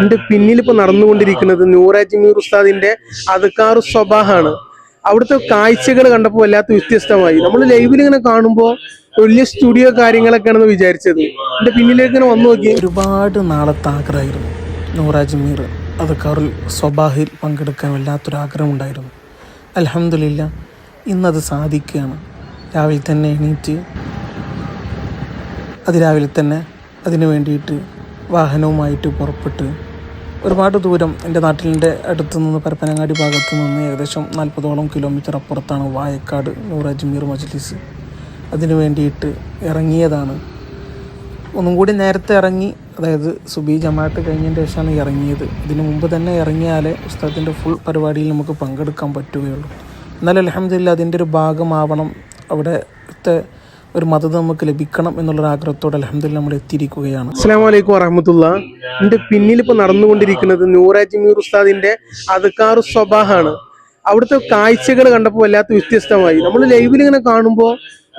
എന്റെ പിന്നിൽ ഇപ്പൊ നടന്നുകൊണ്ടിരിക്കുന്നത് നൂറാജ്മീർ ഉസ്താദിന്റെ അദ്ക്കാർ സ്വഭാഹാണ്. അവിടുത്തെ കാഴ്ചകൾ കണ്ടപ്പോൾ വല്ലാത്ത വ്യത്യസ്തമായി. നമ്മൾ ലൈവിൽ ഇങ്ങനെ കാണുമ്പോൾ വലിയ സ്റ്റുഡിയോ കാര്യങ്ങളൊക്കെയാണെന്ന് വിചാരിച്ചത്. എന്റെ പിന്നിലേക്ക് ഇങ്ങനെ വന്നു നോക്കി. ഒരുപാട് നാളെ ആഗ്രഹമായിരുന്നു നൂറാജ് മീർ അദ്ക്കാറിൽ സ്വബാഹിൽ പങ്കെടുക്കാൻ വല്ലാത്തൊരു ആഗ്രഹം ഉണ്ടായിരുന്നു അലഹമില്ല ഇന്നത് സാധിക്കുകയാണ്. രാവിലെ തന്നെ എണീറ്റ് അതിരാവിലെ തന്നെ അതിനു വേണ്ടിയിട്ട് വാഹനവുമായിട്ട് പുറപ്പെട്ട് ഒരുപാട് ദൂരം എന്റെ നാട്ടിലിന്റെ അടുത്തു നിന്ന് പരപ്പനങ്ങാടി ഭാഗത്തു നിന്ന് ഏകദേശം നാൽപ്പതോളം കിലോമീറ്റർ അപ്പുറത്താണ് വായക്കാട് നൂർ അജ്മീർ മജ്ലിസ്. അതിനു വേണ്ടിയിട്ട് ഇറങ്ങിയതാണ്. ഒന്നും കൂടി നേരത്തെ ഇറങ്ങി അതായത് സുബി ജമാഅത്ത് കഴിഞ്ഞതിന് ശേഷമാണ് ഇറങ്ങിയത്. ഇതിനു മുമ്പ് തന്നെ ഇറങ്ങിയാലേ ഉസ്താദിന്റെ ഫുൾ പരിപാടിയിൽ നമുക്ക് പങ്കെടുക്കാൻ പറ്റുകയുള്ളൂ. എന്നാൽ അലഹമില്ല അതിന്റെ ഒരു ഭാഗമാവണം അവിടുത്തെ ഒരു മതം നമുക്ക് ലഭിക്കണം എന്നുള്ള ആഗ്രഹത്തോടെ അലഹമ്മദില്ല നമ്മൾ എത്തിയിരിക്കുകയാണ്. അസ്സാം വലൈക്കും വറഹമത്തുള്ള. എന്റെ പിന്നിൽ ഇപ്പോൾ നടന്നുകൊണ്ടിരിക്കുന്നത് നൂറാജ് മീർ ഉസ്താദിന്റെ അദ്ക്കാർ സ്വബാഹാണ്. അവിടുത്തെ കാഴ്ചകൾ കണ്ടപ്പോൾ വല്ലാത്ത വ്യത്യസ്തമായി. നമ്മൾ ലൈവിൽ ഇങ്ങനെ കാണുമ്പോൾ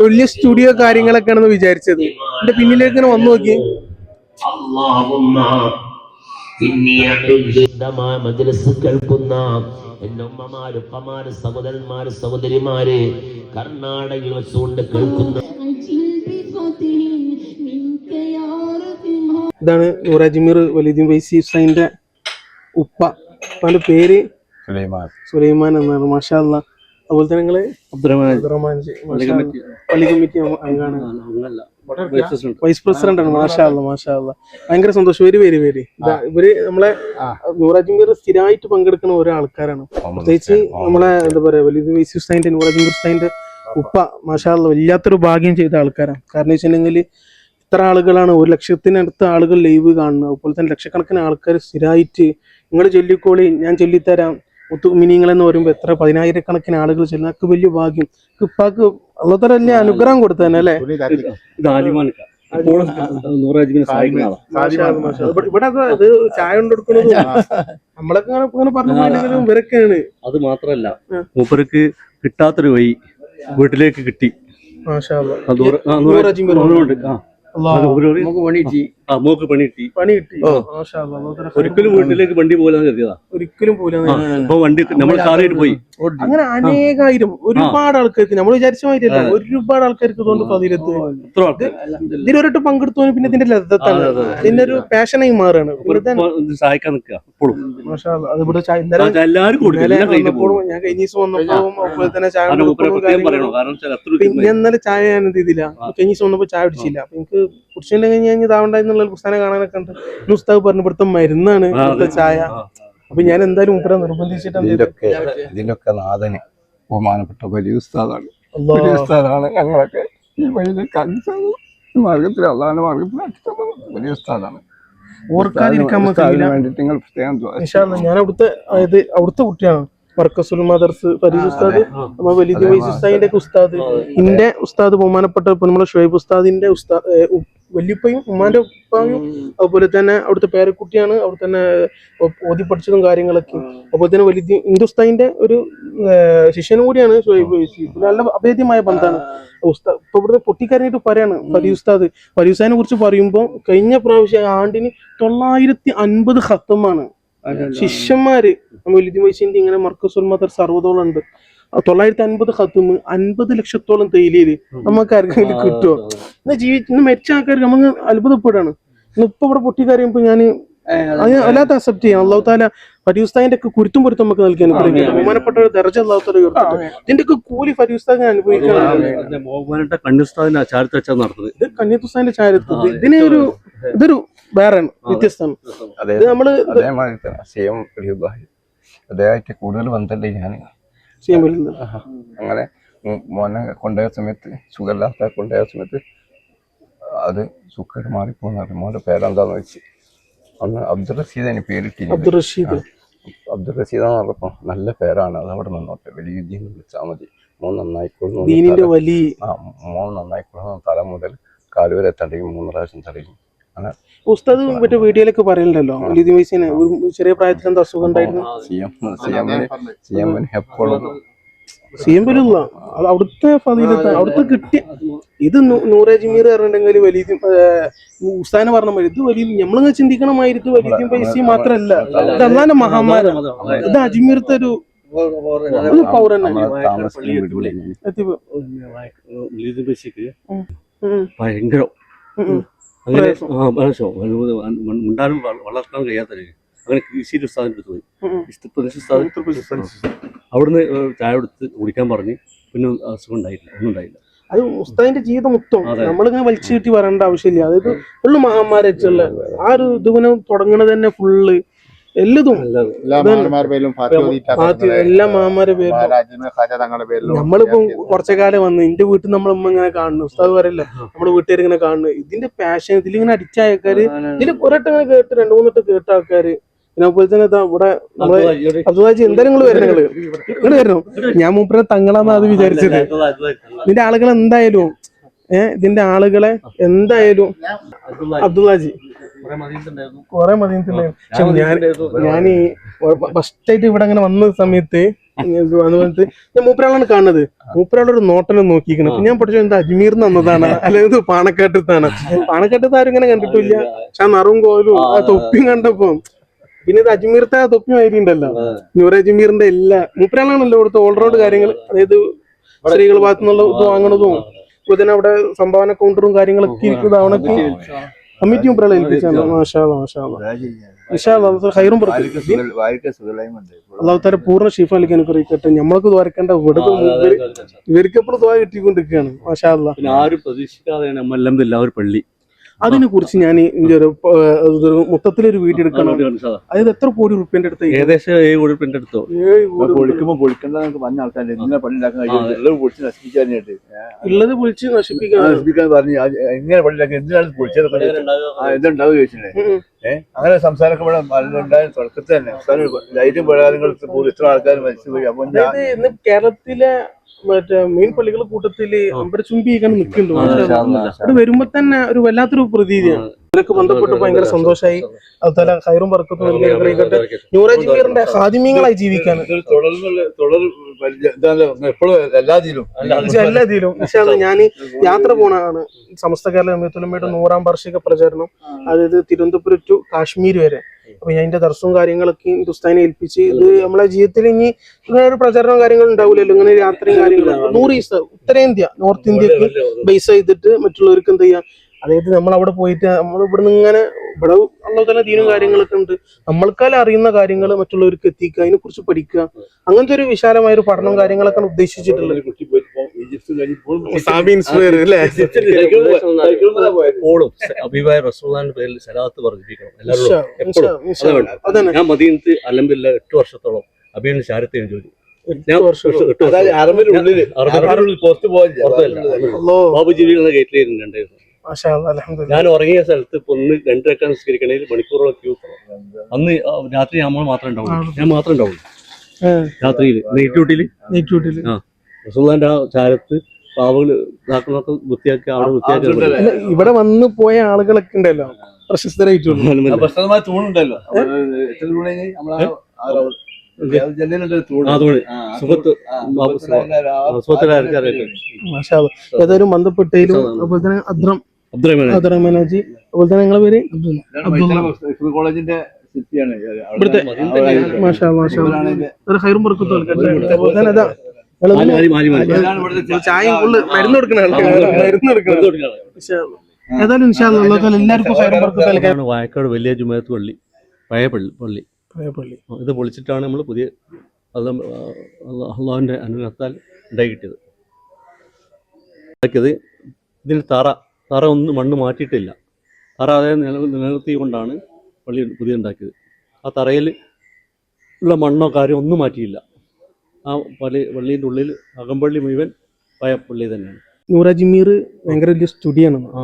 വലിയ സ്റ്റുഡിയോ കാര്യങ്ങളൊക്കെയാണെന്ന് വിചാരിച്ചത്. എന്റെ പിന്നിലേക്ക് ഇങ്ങനെ വന്നു നോക്കി. ശുദ്ധമായ മജ്ലിസ് കേൾക്കുന്ന എന്റെ ഉപ്പമാര് സഹോദരന്മാര് സഹോദരിമാര് കർണാടകയിൽ വെച്ചുകൊണ്ട് കേൾക്കുന്ന ഇതാണ് നൂറാജ്മീർ വലിയ വൈസി ഹുസൈന്റെ ഉപ്പ. അവന്റെ പേര് സുലൈമാൻ. എന്നാണ്. മാഷാ അല്ല അതുപോലെ തന്നെ നിങ്ങൾ അബ്ദുറഹ്മാൻ. അബ്ദുറഹ്മാൻ പള്ളി കമ്മിറ്റി അംഗമാണ് അംഗമല്ല വൈസ് പ്രസിഡന്റ് ആണ്. മാഷാ അല്ലാ, മാഷാ അല്ലാ. ഭയങ്കര സന്തോഷം. ഒരു വരി വരി. ഇതാ, ഇവർ നമ്മളെ നൂറാജ് മീർ സ്ഥിരമായിട്ട് പങ്കെടുക്കുന്ന ഓരോ ആൾക്കാരാണ്. പ്രത്യേകിച്ച് നമ്മളെ എന്താ പറയാ വലിയ വൈസ് ഉസ്താദിന്റെ നൂറാജ് മീർ ഉസ്താദിന്റെ ഉപ്പ മാഷാ അല്ലാ, വല്ലാത്തൊരു ഭാഗ്യം ചെയ്ത ആൾക്കാരാണ്. കാരണം വെച്ചിട്ടുണ്ടെങ്കിൽ ഇത്ര ആളുകളാണ്. ഒരു ലക്ഷത്തിനടുത്ത ആളുകൾ ലൈവ് കാണുന്നത്. അതുപോലെ തന്നെ ലക്ഷക്കണക്കിന് ആൾക്കാർ സ്ഥിരമായിട്ട് നിങ്ങൾ ചൊല്ലിക്കോളി ഞാൻ ചൊല്ലിത്തരാം. മുത്തു മിനിങ്ങൾ എന്ന് പറയുമ്പോൾ എത്ര? പതിനായിരക്കണക്കിന് ആളുകൾ ചെല്ലുന്ന. അക്ക് വലിയ ഭാഗ്യം. ഇപ്പാക്ക് അള്ളത്തര വലിയ അനുഗ്രഹം കൊടുത്തതന്നെ അല്ലേ. ഇവിടെ- ഇത് ചായ കൊണ്ടെടുക്കുന്നതും നമ്മളൊക്കെ പറഞ്ഞു ഇവരൊക്കെയാണ്. അത് മാത്രല്ല. മൂപ്പർക്ക് കിട്ടാത്തൊരു വഴി വീട്ടിലേക്ക് കിട്ടി. മാഷാ അല്ലാ. നമുക്ക് നൂറ്- ആ മോക്ക് പണി കിട്ടി. പണി കിട്ടി. മാഷാ അല്ലാ, അള്ളാഹുത്തആല ഒരിക്കലും വീട്ടിലേക്ക് വണ്ടി പോലെ കരുതിയതാ. ഒരിക്കലും പോലും ആ, ഇപ്പൊ വണ്ടി നമ്മൾ കാറിയിട്ട് പോയി. അങ്ങനെ അനേകായിരം ഒരുപാട് ആൾക്കാർക്ക് നമ്മൾ വിചാരിച്ച മാതിരിയല്ല. ഒരുപാട് ആൾക്കാർക്ക് ഇതുകൊണ്ട് പതിരത്ത് എത്ര ആൾക്ക് ഇതിലൊരിട്ട് പങ്കെടുത്തു പിന്നെ ഇതിന്റെ ലദ്ദത്താണ് ഇതിന്റെ ഒരു പാഷനായി മാറാണ് വെറുതെ സഹായിക്കാൻ നിൽക്കുക ഇപ്പോഴും. മാഷാ അല്ലാ, അതിവിടെ ഇവിടെ ചായ- ഇന്നലെ എല്ലാവരും കൊടുക്കും. ഇന്നലെ എല്ലാം കഴിഞ്ഞു പോകും. വന്നപ്പോഴും ഞാൻ കഴിഞ്ഞ ദിവസം വന്നപ്പോഴും അതുപോലെ തന്നെ ചായ കാരണം മൂപ്പരെ കൊടുക്കലും പ്രത്യേകം പറയണോ? കാരണം വെച്ചാൽ എത്ര പിന്നെ ഇന്നലെ ചായ ഞാൻ എന്ത് ചെയ്തില്ല? കഴിഞ്ഞ ദിവസം വന്നപ്പോ ചായ പിടിച്ചില്ല അപ്പൊ എനിക്ക് കുടിച്ചതിന്റെ കഴിഞ്ഞ് കഴിഞ്ഞ് ഇതാവണ്ട എന്നുള്ള പുസ്തകം കാണാനൊക്കെ ഉണ്ട്. ഉസ്താദ് പറഞ്ഞു ഇവിടുത്തെ മരുന്നാണ് ഇവിടുത്തെ ചായ. അപ്പൊ ഞാൻ എന്തായാലും ഉത്തരം നിർബന്ധിച്ചിട്ട് എന്ത് ചെയ്തു? ഇതിലൊക്കെ നാഥന് ബഹുമാനപ്പെട്ട വലിയ ഉസ്താദാണ്. അല്ലാ. വലിയ ഉസ്താദാണ് ഞങ്ങളൊക്കെ ഈ വഴിയിൽ ഈ മാർഗത്തിൽ അള്ളാഹാന്റെ മാർഗത്തിൽ വലിയ ഉസ്താദാണ്. ഓർക്കാതിരിക്കാൻ ഉസ്താദിന് നിങ്ങൾ പ്രത്യേകം ഇൻഷാ അല്ലാ, ഞാൻ അവിടുത്തെ അതായത് അവിടുത്തെ കുട്ടിയാണ്. മർക്കസുൽ മദർസ് ഫരീദ് ഉസ്താദ് വലിയ ഉസ്താദിന്റെ ഒക്കെ ഉസ്താദ്. ഇന്റെ ഉസ്താദ് ബഹുമാനപ്പെട്ട ഇപ്പൊ നമ്മളെ ഷുഹൈബ് ഉസ്താദിന്റെ ഉസ്താദ് വല്യുപ്പയും ഉമ്മാന്റെ ഉപ്പായും അതുപോലെ തന്നെ അവിടുത്തെ പേരക്കുട്ടിയാണ് അവിടെ തന്നെ ഓതി പഠിച്ചതും കാര്യങ്ങളൊക്കെ അതുപോലെ തന്നെ വലിയ ഹിന്ദുസ്ഥാനിന്റെ ഒരു ശിഷ്യനും കൂടിയാണ് നല്ല അഭേദ്യമായ ബന്ധമാണ്. ഉസ്താദ് ഇപ്പൊ ഇവിടുത്തെ പൊട്ടിക്കരഞ്ഞിട്ട് പറയാണ് ഫരീദ് ഉസ്താദ്. ഫരീദ് ഉസ്താദിനെ കുറിച്ച് പറയുമ്പോൾ കഴിഞ്ഞ പ്രാവശ്യം ആണ്ടിന് തൊള്ളായിരത്തി അൻപത് ഹത്തമാണ് ശിഷ്യന്മാര് വലിയ വയസ്സിന്റെ ഇങ്ങനെ മർക്കസുൽ മദർ സർവതോളം ഉണ്ട്. തൊള്ളായിരത്തി അൻപത് കത്തുമ്പ് അൻപത് ലക്ഷത്തോളം തേയിലയിൽ നമുക്ക് ആർക്കെങ്കിലും കിട്ടുമോ എന്നാ ജീവിച്ച് മരിച്ച ആൾക്കാർക്ക് നമുക്ക് അത്ഭുതപ്പെടാണ്. ഇപ്പൊ ഇവിടെ പൊട്ടി പൊട്ടിക്കറിയുമ്പോ ഞാൻ അല്ലാത്ത അക്സെപ്റ്റ് ചെയ്യാം. അള്ളാഹു താല ഫരീസ്താന്റെ ഒക്കെ കുരുത്തും പൊരുത്തും നമുക്ക് നൽകി അനുഗ്രഹിക്കട്ടെ. ബഹുമാനപ്പെട്ട ഒരു ദർജ അള്ളാഹു താല ഇതിന്റെ ഒക്കെ കൂലി ഫരീസ്താൻ അനുഭവിക്കണം കണ്ണിസ്താദിന്റെ ചാരിത്ര നടത്തുന്നത് ഇത് ഇതിനെ ഒരു ഇതൊരു വേറെയാണ് വ്യത്യസ്തമാണ്. അതെ ഇത് നമ്മൾ അതേമാതിരി കൂടുതൽ ബന്ധമില്ല ഞാൻ ചെയ്യുമ്പോൾ അങ്ങനെ മോനെ കൊണ്ടുപോയ സമയത്ത് സുഖമില്ലാത്ത കൊണ്ടുപോയ സമയത്ത് അത് സുഖമായിട്ട് മാറിപ്പോന്ന് മോന്റെ പേരെന്താന്ന് വെച്ച് അന്ന് അബ്ദുൾ റഷീദ് അതിന് പേരിട്ടി അബ്ദുൾ റഷീദ് അബ്ദുൾ റഷീദ് എന്ന് പറഞ്ഞപ്പോ നല്ല പേരാണ്. അത് അവിടെ നിന്നോട്ടെ. വലിയ ദീൻ വിളിച്ചാൽ മതി. മോൻ നന്നായിക്കോളും ദീനിന്റെ വലി ആ മോൻ നന്നായിക്കോളും തല മുതൽ കാലുവരെ തടയും മൂന്ന് പ്രാവശ്യം തടയും. ഉസ്താദ് മറ്റേ വീഡിയോയിലൊക്കെ പറയലുണ്ടല്ലോ ലിതി വൈസിന് ഒരു ചെറിയ പ്രായത്തിൽ എന്താ അസുഖം ഉണ്ടായിരുന്നു സി എം സി എമ്മിന് സി എമ്മിന് എപ്പോഴും സി എം വലിയുള്ള അത് അവിടുത്തെ ഫതിയിലെത്താൻ അവിടുത്തെ കിട്ടിയ ഇത് നൂറെ അജ്മീർ പറഞ്ഞിട്ടുണ്ടെങ്കിൽ വലിയ ഉസ്താനെ പറഞ്ഞ മാതിരി ഇത് വലിയ നമ്മളിങ്ങനെ ചിന്തിക്കണ മാതിരി ഇത് വലിയ പൈസയും മാത്രല്ല ഇത് അള്ളാന്റെ മഹാമാരാണ് ഇത് അജ്മീർത്തെ ഒരു പൗരനാണ്. ഭയങ്കരം. അങ്ങനെ. ആ പ്രയാസം ഉണ്ടാനും വളർത്താൻ കഴിയാത്ത അങ്ങനെ കൃഷിയുടെ ഉസ്താദിന്റെ അടുത്ത് പോയി. പ്രദേശ ഉസ്താദ് അവിടുന്ന് ചായ എടുത്ത് കുടിക്കാൻ പറഞ്ഞ് പിന്നെ അസുഖം ഉണ്ടായില്ല ഒന്നും ഉണ്ടായില്ല. അത് ഉസ്താദിന്റെ ജീവിതം മൊത്തം. നമ്മളിങ്ങനെ വലിച്ചു കിട്ടി വരേണ്ട ആവശ്യമില്ല. അതായത് ഫുള്ള് മഹാന്മാരച്ചുള്ള ആ ഒരു ഇതിവനെ തുടങ്ങണത് തന്നെ ഫുള്ള് എല്ലതും. എല്ലാ പേരിലും നമ്മളിപ്പോ കുറച്ച കാലം വന്ന് എന്റെ വീട്ടിൽ നമ്മൾ ഇങ്ങനെ കാണുന്നു. ഉസ്താദ് പറയില്ല നമ്മുടെ വീട്ടുകാർ ഇങ്ങനെ കാണുന്നു. ഇതിന്റെ പാഷൻ ഇതിലിങ്ങനെ അടിച്ച ആൾക്കാര് ഇതിൽ കുറെ ഇങ്ങനെ കേട്ട് രണ്ടു മൂന്നിട്ട് കേട്ട ആൾക്കാര്. പിന്നെ അതുപോലെ തന്നെ ഇവിടെ നമ്മൾ അബ്ദുലാജി എന്തായാലും നിങ്ങൾ വരണം നിങ്ങൾ വരണോ വരണം. ഞാൻ മൂപ്പരെ തങ്ങളാന്നാ അത് വിചാരിച്ചത്. ഇതിന്റെ ആളുകൾ എന്തായാലും ഏഹ് ഇതിന്റെ ആളുകളെ എന്തായാലും അബ്ദുല്ലാജി കുറെ മദീനത്തിലായിരുന്നു പക്ഷെ ഞാൻ ഈ ഫസ്റ്റ് ആയിട്ട് ഇവിടെ അങ്ങനെ വന്ന സമയത്ത് ഞാൻ മൂപ്പരാളാണ് കാണുന്നത്. മൂപ്പരാളൊരു നോട്ടനെ നോക്കിയിരിക്കണം അപ്പൊ ഞാൻ പഠിച്ചു എന്താ അജ്മീർ എന്നതാണ് അല്ലെങ്കിൽ പാണക്കാട്ടത്താണ്. പാണക്കാട്ടത്ത് ആരും ഇങ്ങനെ കണ്ടിട്ടില്ല. പക്ഷെ നറും കോലും ആ തൊപ്പിയും കണ്ടപ്പോ പിന്നെ ഇത് അജ്മീർത്തെ ആ തൊപ്പി ഉണ്ടല്ലോ. ന്യൂർ അജ്മീറിന്റെ എല്ലാ മൂപ്പരാളാണല്ലോ ഇവിടുത്തെ ഓൾറൗണ്ട് കാര്യങ്ങൾ അതായത് സ്ത്രീകൾ ഭാഗത്തുനിന്നുള്ള ഇത് വാങ്ങണതും അതുപോലെ അവിടെ സംഭാവന കൗണ്ടറും കാര്യങ്ങളൊക്കെ ഇതാവണൊക്കെ കമ്മിറ്റിയും മൂപ്പരാളെ ഏൽപ്പിച്ചാണ്. പൂർണ ഷീഫ അലിക്ക് അനുഗ്രഹിക്കട്ടെ. നമ്മൾക്ക് ദ്വാരക്കേണ്ട ഇവിടുത്തെ മുമ്പിൽ ഇവർക്ക് എപ്പോഴും ദ്വാര കിട്ടിക്കൊണ്ടിരിക്കുകയാണ്. മാഷാ അള്ളാഹ് പിന്നെ ആരും പ്രതീക്ഷിക്കാതെയാണ് ഒരു പള്ളി. അതിനെ കുറിച്ച് ഞാൻ ഒരു മൊത്തത്തിലൊരു വീട് എടുക്കണം. അതായത് എത്ര കോടി റുപ്യന്റെ അടുത്ത് ഏകദേശം ഏഴ് കോടി റുപ്യന്റെ അടുത്തോ? ഏഴ് കോടി പൊളിക്കുമ്പോ പൊളിക്കണ്ട എന്നൊക്കെ പറഞ്ഞ ഇങ്ങനെ കഴിയും. പൊളിച്ച് നശിപ്പിക്കാനായിട്ട് ഉള്ളത് പൊളിച്ച് നശിപ്പിക്കാൻ നശിപ്പിക്കാൻ പറഞ്ഞു എങ്ങനെ പണിയിലാക്കാൻ എന്തിനാണ് പൊളിച്ചത്? എന്തുണ്ടാവും ചോദിച്ചില്ലേ ഉം. ഏഹ് അങ്ങനെ സംസാരമൊക്കെ ഇവിടെ ഉണ്ടായ തുടക്കത്തിൽ തന്നെ. അവസാനം ലൈറ്റും പ്രകാരങ്ങൾ ഇത്ര ആൾക്കാർ മരിച്ചുപോയി അപ്പൊ ഞാൻ അതായത് ഇന്ന് കേരളത്തിലെ മറ്റേ മെയിൻ പള്ളികൾ കൂട്ടത്തിൽ അമ്പരച്ചുംബിക്കാൻ നിൽക്കുന്നുണ്ട്. അത് വരുമ്പോ തന്നെ ഒരു വല്ലാത്തൊരു പ്രതീതിയാണ്. ഇതിനൊക്കെ ബന്ധപ്പെട്ട് ഭയങ്കര സന്തോഷമായി അതുപോലെ ഹൈറും വർക്കും ന്യൂറോജിമീറിന്റെ ഹാദിമ്യങ്ങളായി ജീവിക്കാൻ എപ്പോഴും എല്ലാ ഇതിലും. എല്ലാ ഇതിലും. ഞാൻ യാത്ര പോണാണ് സമസ്ത കേരള ജമിയത്തുലമയുടെ നൂറാം വാർഷിക പ്രചരണം. അതായത് തിരുവനന്തപുരം ടു കാശ്മീർ വരെ. അപ്പൊ ഞാൻ അതിന്റെ ദർശനവും കാര്യങ്ങളൊക്കെ ദുസ്താനെ ഏൽപ്പിച്ച് ഇത് നമ്മളെ ജീവിതത്തിൽ ഇനി ഇങ്ങനെ ഒരു പ്രചരണവും കാര്യങ്ങളും ഉണ്ടാവില്ലല്ലോ. ഇങ്ങനെ യാത്രയും കാര്യങ്ങളും. നൂറ് ഈസ്റ്റ് ഉത്തരേന്ത്യ നോർത്ത് ഇന്ത്യയ്ക്ക് ബേസ് ചെയ്തിട്ട് മറ്റുള്ളവർക്ക് എന്ത് ചെയ്യാം? അതായത് നമ്മൾ അവിടെ പോയിട്ട് നമ്മൾ ഇവിടുന്ന് ഇങ്ങനെ ഇവിടെ അള്ളാഹു തന്നെ ദീനും കാര്യങ്ങളൊക്കെ ഉണ്ട്. നമ്മൾക്കാൽ അറിയുന്ന കാര്യങ്ങൾ മറ്റുള്ളവർക്ക് എത്തിക്കുക അതിനെ കുറിച്ച് പഠിക്കുക. അങ്ങനത്തെ ഒരു വിശാലമായ ഒരു പഠനം കാര്യങ്ങളൊക്കെ ഉദ്ദേശിച്ചിട്ടുള്ളത്. അഭിപ്രായ റസൂലാന്റെ പേരിൽ സലാത്ത് വർദ്ധിപ്പിക്കണം. എല്ലാവരും. ഞാൻ മദീനത്ത് അലമ്പില്ല എട്ട് വർഷത്തോളം അഭിയുടെ ശാരത്തെയും ജോലി. അതായത് അറബിന്റെ അറബിന്റെ പുറത്ത് പോകാനില്ല പുറത്തല്ല. ഞാൻ ഉറങ്ങിയ സ്ഥലത്ത് ഇപ്പൊ ഒന്ന് രണ്ടരക്കാൻ നിസ്കരിക്കണേൽ മണിക്കൂറോളം ക്യൂ അന്ന് രാത്രി നമ്മൾ മാത്രം ഉണ്ടാവുള്ളൂ. ഞാൻ മാത്രം ഉണ്ടാവുള്ളൂ. രാത്രിയിൽ നൈറ്റ് ഡ്യൂട്ടിയിൽ night ഡ്യൂട്ടിയിൽ ആ. റസൂള്ളാന്റെ ആ ചാരത്ത് പാവകൾ ഇതാക്കുന്നൊക്കെ വൃത്തിയാക്കി അവിടെ വൃത്തിയാക്കി ഇവിടെ വന്ന് പോയ ആളുകളൊക്കെ ഉണ്ടല്ലോ. തൂണുണ്ടല്ലോ. അല്ലാ. ഏതായാലും ബന്ധപ്പെട്ടതിലും അതുപോലെ തന്നെ അദ്രം അബ്ദുറഹ്മാൻ അബ്ദുറഹ്മാനാജി അതുപോലെ തന്നെ നിങ്ങളെ പേര്? കോളേജിന്റെ ഇവിടുത്തെ മാഷാ. ഒരു ഹൈറും പുറക്കത്തും അതുപോലെ തന്നെ ചായ മരുന്ന് കൊടുക്കണ മരുന്ന് കൊടുക്കണ. ഏതായാലും എല്ലാവർക്കും വായക്കാട് വലിയ ജുമാത്ത് പള്ളി പഴയ പള്ളി പള്ളി. പള്ളി. ഇത് പൊളിച്ചിട്ടാണ് നമ്മൾ പുതിയ അള്ളാ- അള്ളാ- അള്ളാഹുവിന്റെ അനുഗ്രഹത്താൽ ഉണ്ടായി കിട്ടിയത്. ഇതിന് തറ. തറ ഒന്നും മണ്ണ് മാറ്റിയിട്ടില്ല. തറ അതേ നില നിലനിർത്തിക്കൊണ്ടാണ് പള്ളി പുതിയ ഉണ്ടാക്കിയത് ആ തറയിൽ ഉള്ള മണ്ണോ കാര്യം ഒന്നും മാറ്റിയില്ല. ആ പള്ളി പള്ളീന്റെ ഉള്ളിൽ അകമ്പള്ളി മുഴുവൻ പഴയ പള്ളി തന്നെയാണ്. നൂറ ജിമീർ ഭയങ്കര വലിയ സ്റ്റുഡിയോ ആണ് ആ.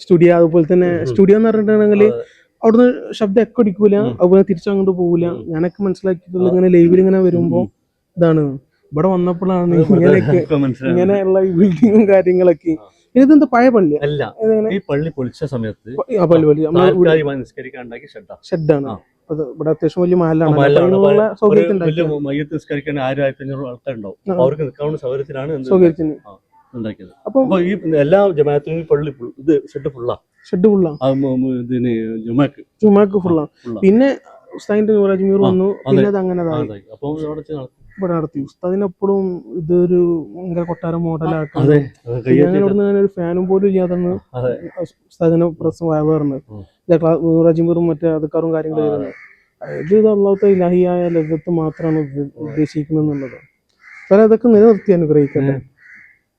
സ്റ്റുഡിയോ അതുപോലെ തന്നെ സ്റ്റുഡിയോ എന്ന് പറഞ്ഞിട്ടുണ്ടെങ്കിൽ അവിടുന്ന് ശബ്ദം എക്കോ അടിക്കൂല. അതുപോലെ തിരിച്ചങ്ങോട്ട് പോകൂല. ഞാനൊക്കെ മനസ്സിലാക്കിയിട്ടുള്ള ഇങ്ങനെ ലൈവിൽ ഇങ്ങനെ വരുമ്പോൾ ഇതാണ്. ഇവിടെ വന്നപ്പോഴാണ് ഇങ്ങനെയൊക്കെ ഇങ്ങനെയുള്ള ബിൽഡിങ്ങും കാര്യങ്ങളൊക്കെ ഇതെന്താ പഴയ പള്ളി അല്ല ഈ പള്ളി പൊളിച്ച സമയത്ത് ഷെഡാണ് അത് ഇവിടെ അത്യാവശ്യം വലിയ മഹലാണ്. സൗകര്യത്തിന് വലിയ മയ്യത്ത് നിസ്കരിക്കാൻ ആയിരം ആയിരത്തി അഞ്ഞൂറ് ആൾക്കാരുണ്ടാവും. അവർക്ക് നിൽക്കാവുന്ന സൗകര്യത്തിലാണ് എന്ത് സൗകര്യത്തിന്. ഉണ്ടാക്കിയത്. അപ്പം ഈ എല്ലാ ജമാഅത്തിനും പള്ളി ഇത് ഷെഡ് ഫുള്ളാ ഷെഡ് ഫുള്ളാ ഇതിന് ജുമാക്ക്. ജുമാക്ക് ഫുള്ളാ പിന്നെ ഉസ്താദിന്റെ നൂറാജ് മീർ വന്നു. പിന്നെ അത് അങ്ങനെ. അപ്പൊ അവിടെ. ഇവിടെ നടത്തി. ഉസ്താദിനെപ്പോഴും ഇതൊരു ഭയങ്കര കൊട്ടാരം ഞാൻ ഇവിടുന്ന് അങ്ങനെ ഒരു ഫാനും പോലും ഇല്ലാതെന്ന് ഉസ്താദിനെ പ്രശ്നം വയറുന്നത് ഉം. നൂറാജിമീറും മറ്റേ അതുക്കാറും കാര്യങ്ങളും ചെയ്തത് ഇത് ഇത് അള്ളാഹത്തെ ഇലാഹിയായ ലഭ്യത്ത് മാത്രമാണ് ഉദ്ദേശിക്കുന്നത് എന്നുള്ളത്. കാരണം അതൊക്കെ നിലനിർത്തി അനുഗ്രഹിക്കട്ടെ.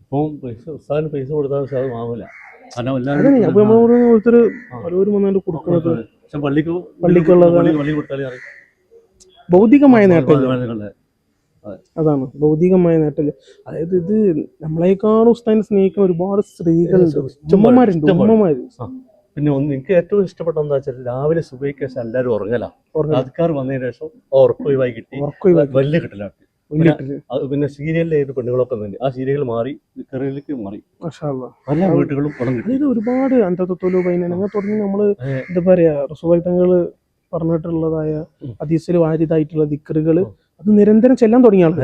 ഇപ്പം പൈസ ഉസ്താദിന് പൈസ കൊടുത്താൽ അത് ഓരോരുത്തർ. വന്നാണ്ട് കൊടുക്കുന്നത്. ഭൗതികമായ നേട്ടമില്ല. അതാണ് ഭൗതികമായ നേട്ടം അതായത് ഇത് നമ്മളെക്കാളും ഉസ്താദിനെ സ്നേഹിക്കുന്ന ഒരുപാട് സ്ത്രീകളുണ്ട് ഇഷ്ടംപോലെ, ഉമ്മമാരുണ്ട് ഉമ്മമാര് പിന്നെ ഒന്ന് എനിക്ക് ഏറ്റവും ഇഷ്ടപ്പെട്ട എന്താ വെച്ചാൽ രാവിലെ സുബൈക്ക് ശേഷം എല്ലാവരും ഉറങ്ങല ഉറങ്ങും. ആൾക്കാർ വന്നതിന് ശേഷം ഉറക്കൊഴിവായി കിട്ടി. വലിയ കിട്ടില്ല പിന്നെ സീരിയലിലെ ഏത് പെണ്ണുകളൊക്കെ തന്നെ ആ സീരിയൽ മാറി കറിയിലേക്ക് മാറി. പല വീട്ടുകളും അതായത് ഒരുപാട് അന്തത്വത്തോലോ പൈന അങ്ങനെ തുടങ്ങി നമ്മൾ. എന്താ പറയാ റസൂൽ തങ്ങൾ പറഞ്ഞിട്ടുള്ളതായ. അതീസിൽ വാരിതായിട്ടുള്ള ദിക്കറുകൾ അത് നിരന്തരം ചെല്ലാൻ തുടങ്ങിയാണ്.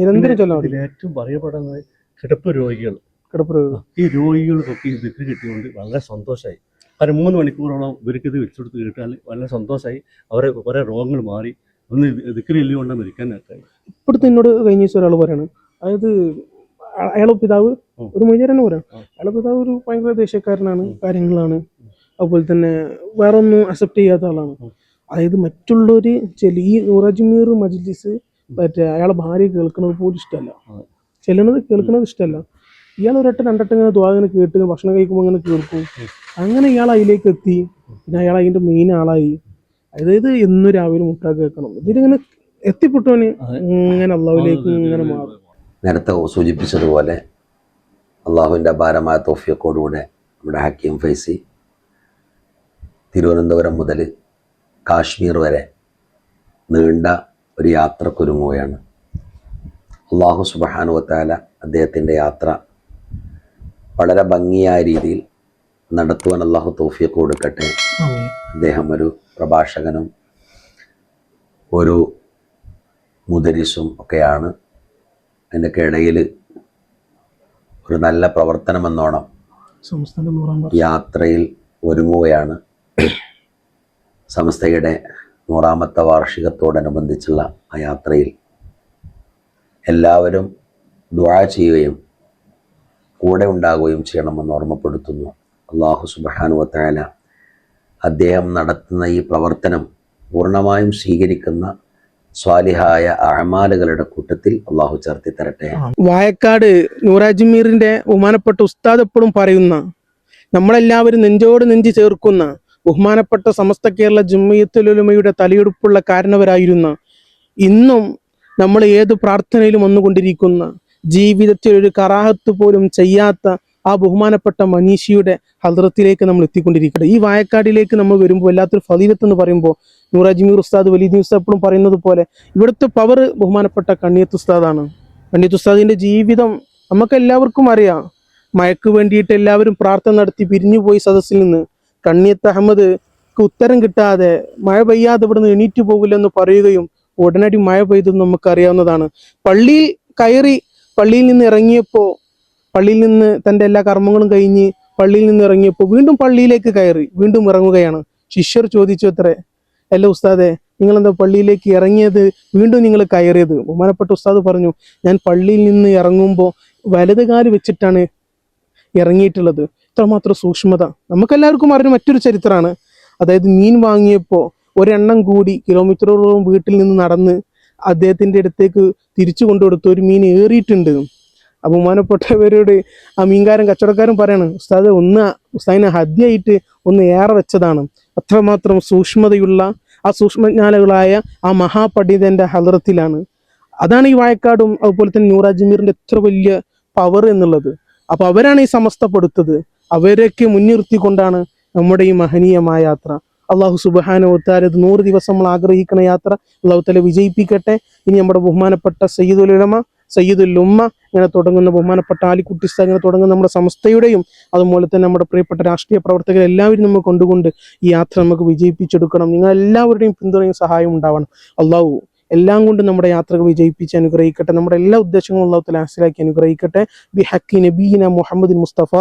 നിരന്തരം ചെല്ലാൻ തുടങ്ങി ഏറ്റവും പറയപ്പെടുന്നത് കിടപ്പ് രോഗികൾ. കിടപ്പ് ഈ രോഗികൾക്കൊക്കെ ഈ ദിക്ക് കിട്ടിയതുകൊണ്ട് വളരെ സന്തോഷമായി കാരണം മൂന്ന് മണിക്കൂറോളം ഇവർക്ക് ഇത് വെച്ചെടുത്ത് കേട്ടാൽ വളരെ സന്തോഷമായി അവരെ കുറേ രോഗങ്ങൾ മാറി. ഒന്ന് ദിക്കറി എല്ലുകൊണ്ട് മരിക്കാനൊക്കെ ഇപ്പോഴത്തെ എന്നോട് കഴിഞ്ഞ ദിവസം ഒരാൾ പറയാണ് അതായത് അയാളെ പിതാവ് ഒരു മൊയ്യാർ തന്നെ പറയാം. അയാളെ പിതാവ് ഒരു ഭയങ്കര ദേശക്കാരനാണ് കാര്യങ്ങളാണ്. അതുപോലെ തന്നെ വേറെ ഒന്നും അക്സെപ്റ്റ് ചെയ്യാത്ത ആളാണ്. അതായത് മറ്റുള്ളവര് ചില ഈ ഉറജ്മീർ മജ്ലിസ് മറ്റേ അയാളെ ഭാര്യ കേൾക്കുന്നത് പോലും ഇഷ്ടമല്ല. ചെല്ലണത് കേൾക്കുന്നത് ഇഷ്ടമല്ല. ഇയാൾ ഒരട്ടം രണ്ടട്ടം ഇങ്ങനെ ദ്വാ ഇങ്ങനെ കേട്ട് ഭക്ഷണം കഴിക്കുമ്പോൾ ഇങ്ങനെ കേൾക്കും. അങ്ങനെ ഇയാൾ അതിലേക്ക് എത്തി. പിന്നെ അയാൾ അതിന്റെ മെയിൻ ആളായി. അതായത് എന്നും രാവിലെ മുട്ട കേൾക്കണം. ഇതിലിങ്ങനെ എത്തിപ്പെട്ടവന്. ഇങ്ങനെ അള്ളാഹുലേക്ക് ഇങ്ങനെ മാറും. നേരത്തെ സൂചിപ്പിച്ചതുപോലെ അള്ളാഹുവിന്റെ അപാരമായ തോഫിയക്കോടുകൂടെ നമ്മുടെ ഹക്കീം ഫൈസി തിരുവനന്തപുരം മുതൽ കാശ്മീർ വരെ നീണ്ട ഒരു യാത്രക്കൊരുങ്ങുകയാണ് അള്ളാഹു സുബഹാനുവത്താല അദ്ദേഹത്തിന്റെ യാത്ര വളരെ ഭംഗിയായ രീതിയിൽ നടത്തുവാൻ അള്ളാഹു തോഫിയൊക്കെ കൊടുക്കട്ടെ. അദ്ദേഹം ഒരു പ്രഭാഷകനും ഒരു മുദരിസും ഒക്കെയാണ്. അതിന്റെയൊക്കെ ഇടയിൽ ഒരു നല്ല പ്രവർത്തനം എന്നോണം യാത്രയിൽ ഒരുങ്ങുകയാണ്. സംസ്ഥയുടെ നൂറാമത്തെ വാർഷികത്തോടനുബന്ധിച്ചുള്ള ആ യാത്രയിൽ എല്ലാവരും ദ്വാ ചെയ്യുകയും കൂടെ ഉണ്ടാകുകയും ചെയ്യണമെന്ന് ഓർമ്മപ്പെടുത്തുന്നു. അള്ളാഹു സുബാനുവത്തായ അദ്ദേഹം നടത്തുന്ന ഈ പ്രവർത്തനം പൂർണമായും സ്വീകരിക്കുന്ന സ്വാലിഹായ അഹമാലുകളുടെ കൂട്ടത്തിൽ അള്ളാഹു ചേർത്തി തരട്ടെ. വായക്കാട് നൂറാജ്മീറിന്റെ ബഹുമാനപ്പെട്ട ഉസ്താദ് എപ്പോഴും പറയുന്ന നമ്മളെല്ലാവരും നെഞ്ചോട് നെഞ്ച് ചേർക്കുന്ന ബഹുമാനപ്പെട്ട സമസ്ത കേരള ജുമ്മയത്തുലുമയുടെ തലയെടുപ്പുള്ള കാരണവരായിരുന്ന ഇന്നും നമ്മൾ ഏത് പ്രാർത്ഥനയിലും വന്നുകൊണ്ടിരിക്കുന്ന ജീവിതത്തിൽ ഒരു കറാഹത്ത് പോലും ചെയ്യാത്ത ആ ബഹുമാനപ്പെട്ട മനീഷിയുടെ ഹദ്രത്തിലേക്ക് നമ്മൾ എത്തിക്കൊണ്ടിരിക്കട്ടെ ഈ വായക്കാടിലേക്ക് നമ്മൾ വരുമ്പോൾ വല്ലാത്തൊരു ഫലീലത്ത് എന്ന് പറയുമ്പോൾ നൂറാജിമീർ ഉസ്താദ് വലിയ എപ്പോഴും പറയുന്നത് പോലെ ഇവിടുത്തെ പവർ ബഹുമാനപ്പെട്ട കണ്ണിയത്ത് ഉസ്താദാണ്. കണ്ണിയത്ത് ഉസ്താദിന്റെ ജീവിതം നമുക്ക് എല്ലാവർക്കും അറിയാം. മയക്ക് വേണ്ടിയിട്ട് എല്ലാവരും പ്രാർത്ഥന നടത്തി പിരിഞ്ഞുപോയി സദസ്സിൽ നിന്ന്. കണ്ണിയത്ത് അഹമ്മദ് ഉത്തരം കിട്ടാതെ മഴ പെയ്യാതെ ഇവിടുന്ന് എണീറ്റ് പോകില്ലെന്ന് പറയുകയും ഉടനടി മഴ പെയ്തെന്ന് നമുക്ക് അറിയാവുന്നതാണ് പള്ളിയിൽ കയറി പള്ളിയിൽ നിന്ന് ഇറങ്ങിയപ്പോൾ പള്ളിയിൽ നിന്ന് തന്റെ എല്ലാ കർമ്മങ്ങളും കഴിഞ്ഞ് പള്ളിയിൽ നിന്ന് ഇറങ്ങിയപ്പോൾ വീണ്ടും പള്ളിയിലേക്ക് കയറി വീണ്ടും ഇറങ്ങുകയാണ്. ശിഷ്യർ ചോദിച്ചു അത്രേ അല്ല ഉസ്താദെ നിങ്ങൾ എന്താ പള്ളിയിലേക്ക് ഇറങ്ങിയത്? വീണ്ടും നിങ്ങൾ കയറിയത്? ബഹുമാനപ്പെട്ട ഉസ്താദ് പറഞ്ഞു ഞാൻ പള്ളിയിൽ നിന്ന് ഇറങ്ങുമ്പോൾ വലതുകാൽ വെച്ചിട്ടാണ് ഇറങ്ങിയിട്ടുള്ളത്. ഇത്രമാത്രം സൂക്ഷ്മത. നമുക്കെല്ലാവർക്കും അറിഞ്ഞ മറ്റൊരു ചരിത്രമാണ്. അതായത് മീൻ വാങ്ങിയപ്പോൾ ഒരെണ്ണം കൂടി കിലോമീറ്ററോളം വീട്ടിൽ നിന്ന് നടന്ന് അദ്ദേഹത്തിന്റെ അടുത്തേക്ക് തിരിച്ചു കൊണ്ടുകൊടുത്ത് ഒരു മീൻ ഏറിയിട്ടുണ്ട്. അപമാനപ്പെട്ടവരോട് ആ മീൻകാരൻ കച്ചവടക്കാരൻ പറയാണ് ഉസ്താദ് ഒന്ന് ഉസ്താദിനെ ഹദ്യായിട്ട് ഒന്ന് ഏറെ വെച്ചതാണ്. അത്രമാത്രം സൂക്ഷ്മതയുള്ള ആ സൂക്ഷ്മജ്ഞാനകളായ ആ മഹാപണ്ഡിതന്റെ ഹലറത്തിലാണ് അതാണ് ഈ വായക്കാടും അതുപോലെ തന്നെ നൂറാജ്മീറിന്റെ എത്ര വലിയ പവർ എന്നുള്ളത്. അപ്പൊ അവരാണ് ഈ സമസ്തപ്പെടുത്തത്. അവരൊക്കെ മുൻനിർത്തിക്കൊണ്ടാണ് നമ്മുടെ ഈ മഹനീയമായ യാത്ര. അള്ളാഹു സുബാന ഒത്താരത് നൂറ് ദിവസം നമ്മൾ ആഗ്രഹിക്കുന്ന യാത്ര. അള്ളാഹു തല വിജയിപ്പിക്കട്ടെ. ഇനി നമ്മുടെ ബഹുമാനപ്പെട്ട സയ്യിദുൽ ഉലമ സയ്യിദുൽ ഉമ്മ ഇങ്ങനെ തുടങ്ങുന്ന ബഹുമാനപ്പെട്ട ആലിക്കുട്ടി ഉസ്താദ് ഇങ്ങനെ തുടങ്ങുന്ന നമ്മുടെ സംസ്ഥയുടെയും അതുപോലെ തന്നെ നമ്മുടെ പ്രിയപ്പെട്ട രാഷ്ട്രീയ പ്രവർത്തകർ എല്ലാവരും നമ്മൾ കൊണ്ടുകൊണ്ട് ഈ യാത്ര നമുക്ക് വിജയിപ്പിച്ചെടുക്കണം. നിങ്ങൾ എല്ലാവരുടെയും പിന്തുണയും സഹായവും ഉണ്ടാവണം. അള്ളാഹു എല്ലാം കൊണ്ടും നമ്മുടെ യാത്രകൾ വിജയിപ്പിച്ച് അനുഗ്രഹിക്കട്ടെ. നമ്മുടെ എല്ലാ ഉദ്ദേശങ്ങളും അള്ളാഹു തല ഹാസിലാക്കി അനുഗ്രഹിക്കട്ടെ. ബി ഹക്കി നബീന മുഹമ്മദ് മുസ്തഫ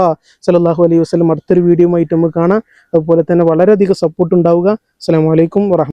സലാഹു അലൈഹി വസ്ലം അടുത്തൊരു വീഡിയോ ആയിട്ട് നമുക്ക് കാണാം. അതുപോലെ തന്നെ വളരെയധികം സപ്പോർട്ട് ഉണ്ടാവുക. അസ്സാം വലൈക്കും വറഹ്മത്തുള്ളാഹി